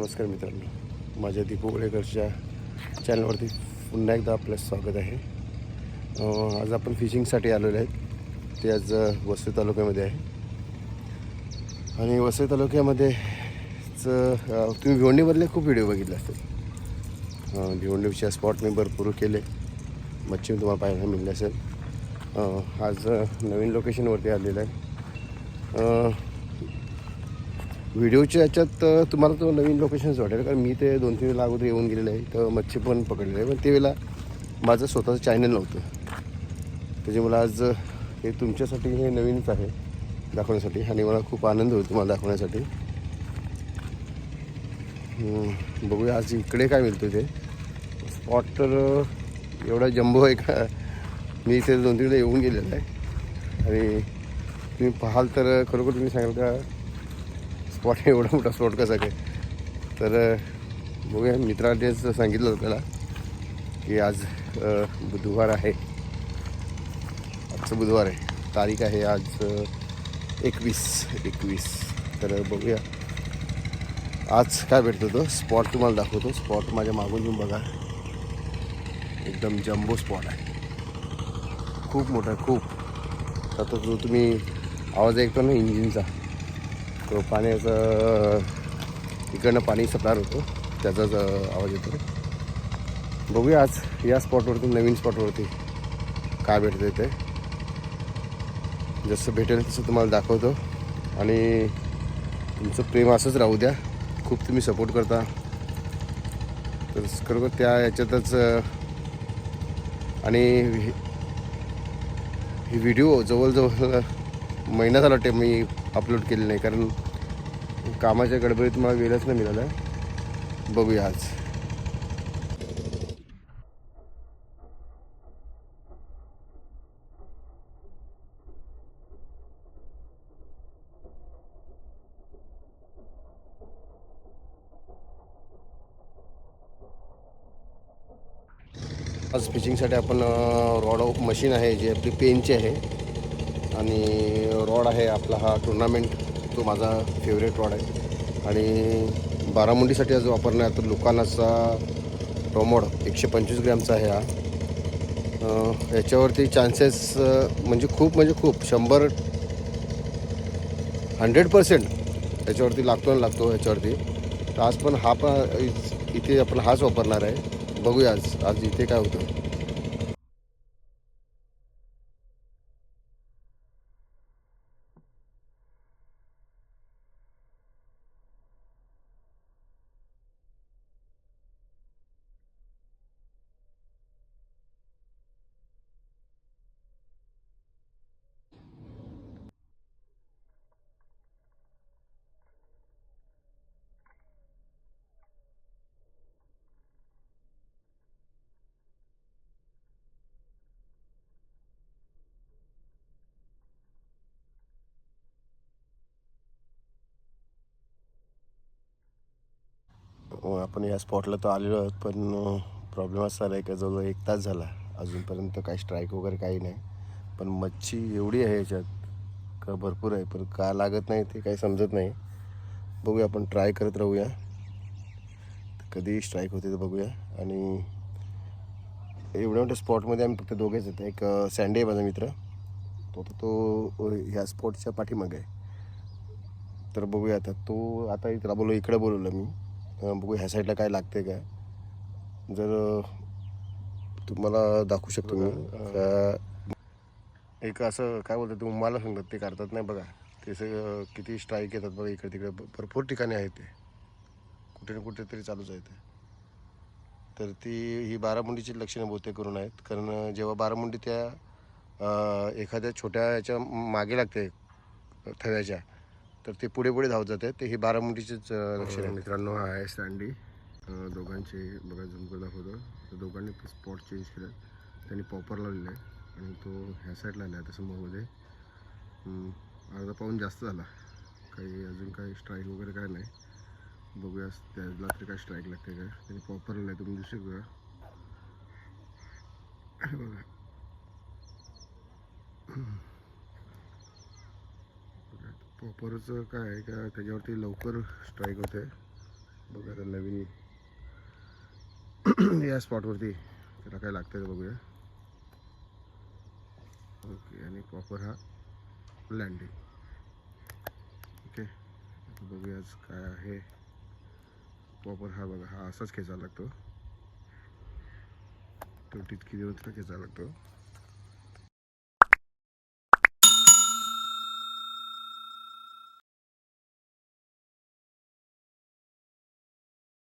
नमस्कार मित्रांनो. माझ्या दीपोगळेकरच्या चॅनलवरती पुन्हा एकदा आपलं स्वागत आहे. आज आपण फिशिंगसाठी आलेलो आहेत. ते आज वसई तालुक्यामध्ये आहे. आणि वसई तालुक्यामध्येच तुम्ही भिवंडीमधले खूप व्हिडिओ बघितले असतील. भिवंडीच्या स्पॉट मी भरपूर केले. मच्छी तुम्हाला पाहायला मिळले असेल. आज नवीन लोकेशनवरती आलेलं आहे. व्हिडिओच्या याच्यात तुम्हाला तो नवीन लोकेशन्स वाटेल. कारण मी ते दोन तीन वेळेला अगोदर येऊन गेलेलं आहे. तर मच्छी पण पकडलेलं आहे. पण ते वेळेला माझं स्वतःचं चॅनल नव्हतं. त्याच्यामुळे आज हे तुमच्यासाठी हे नवीनच आहे दाखवण्यासाठी. आणि मला खूप आनंद होईल तुम्हाला दाखवण्यासाठी. बघूया आज इकडे काय मिळतो ते. स्पॉट तर एवढा जम्बो आहे का? मी इथे दोन तीन वेळा येऊन गेलेलो आहे. आणि तुम्ही पाहाल तर खरोखर तुम्ही सांगाल का स्पॉट एवढा मोठा स्पॉट कसा काय तर बघूया. मित्रानेच सांगितलं होतं त्याला की आज बुधवार आहे. आजचं बुधवार आहे. तारीख आहे आज एकवीस एकवीस. तर बघूया. आज काय भेटतो तो स्पॉट तुम्हाला दाखवतो. स्पॉट माझ्या मागून येऊन बघा. एकदम जम्बो स्पॉट आहे. खूप मोठा आहे खूप. आता जो तुम्ही आवाज ऐकतो ना इंजिनचा तो पाण्याचा इकडनं पाणी सप्लार होतो. त्याचाच आवाज येतो. बघूया आज या स्पॉटवरती नवीन स्पॉटवरती काय भेटतं ते. जसं भेटेल तसं तुम्हाला दाखवतो. आणि तुमचं प्रेम असंच राहू द्या. खूप तुम्ही सपोर्ट करता. तर खरोखर त्या याच्यातच आणि हे- ही व्हिडिओ जवळजवळ महिना झाला वाटते मी अपलोड केले नाही. कारण कामाच्या गडबडीत मला वेळच नाही मिळाला. बघूया आज. आज फिशिंगसाठी आपण रॉड ऑफ मशीन आहे जी आपली पेनची आहे. आणि रॉड आहे आपला हा टुर्नामेंट. तो माझा फेवरेट रॉड आहे. आणि बारामुंडीसाठी आज वापरण्यात तर लुकानाचा टोमोड एकशे पंचवीस ग्रॅमचा आहे हा. याच्यावरती चान्सेस म्हणजे खूप म्हणजे खूप. शंभर हंड्रेड पर्सेंट याच्यावरती लागतो आणि लागतो याच्यावरती. तर आज पण हा पण इथे आपण हाच वापरणार आहे. बघूया आज आज इथे काय होतं. हो, आपण या स्पॉटला तर आलेलो आहोत पण प्रॉब्लेम असा आहे का जवळ एक तास झाला. अजूनपर्यंत काही स्ट्राईक वगैरे काही नाही. पण मच्छी एवढी आहे याच्यात का भरपूर आहे पण का लागत नाही ते काही समजत नाही. बघूया आपण ट्राय करत राहूया. कधी स्ट्राईक होते तर बघूया. आणि एवढ्या मोठ्या स्पॉटमध्ये आम्ही फक्त दोघेच आहेत. एक सँडे आहे माझा मित्र. तो तर तो ह्या स्पॉटच्या पाठीमागे आहे. तर बघूया आता तो आता त्याला बोललो इकडे बोलवलं मी. बघू ह्या साईडला काय लागते का जर तुम्हाला दाखवू शकतो मी. एक असं काय बोलतात ते मला सांगतात ते काढतात नाही बघा. ते सगळं किती स्ट्राईक येतात बघा इकडे तिकडे. भरपूर ठिकाणी आहेत ते. कुठे ना कुठे तरी चालूच आहे ते. तर ती ही बारामुंडीची लक्षणं बहुतेक करून आहेत. कारण जेव्हा बारामुंडी त्या एखाद्या छोट्या याच्या मागे लागते थव्याच्या तर ते पुढे पुढे धावत जाते ते ही बारामुंडीचीच लक्षण आहे मित्रांनो. हा आहे सँडी दोघांचे बघा झुमकर दाखवतो. तर दोघांनी स्पॉट चेंज केला. त्यांनी पॉपर लावलेला. आहे आणि तो ह्या साईडला आला आता समोरमध्ये. अर्धा पाऊन जास्त झाला. काही अजून काही स्ट्राईक वगैरे काय नाही. बघूया त्याला तरी काय स्ट्राईक लागते का? त्यांनी पॉपर लावला आहे तुम्ही दिसू शकता हे बघा. प्रॉपरचं काय आहे का? त्याच्यावरती लवकर स्ट्राईक होते बघूया आता नवीन या स्पॉटवरती त्याला काय लागतं का बघूया. ओके आणि प्रॉपर हा लँडिंग ओके बघूयाच बघूया काय आहे. प्रॉपर हा बघा हा असाच खेचायला लागतो. तो टिचकी देऊन तिथं खेचायला लागतो.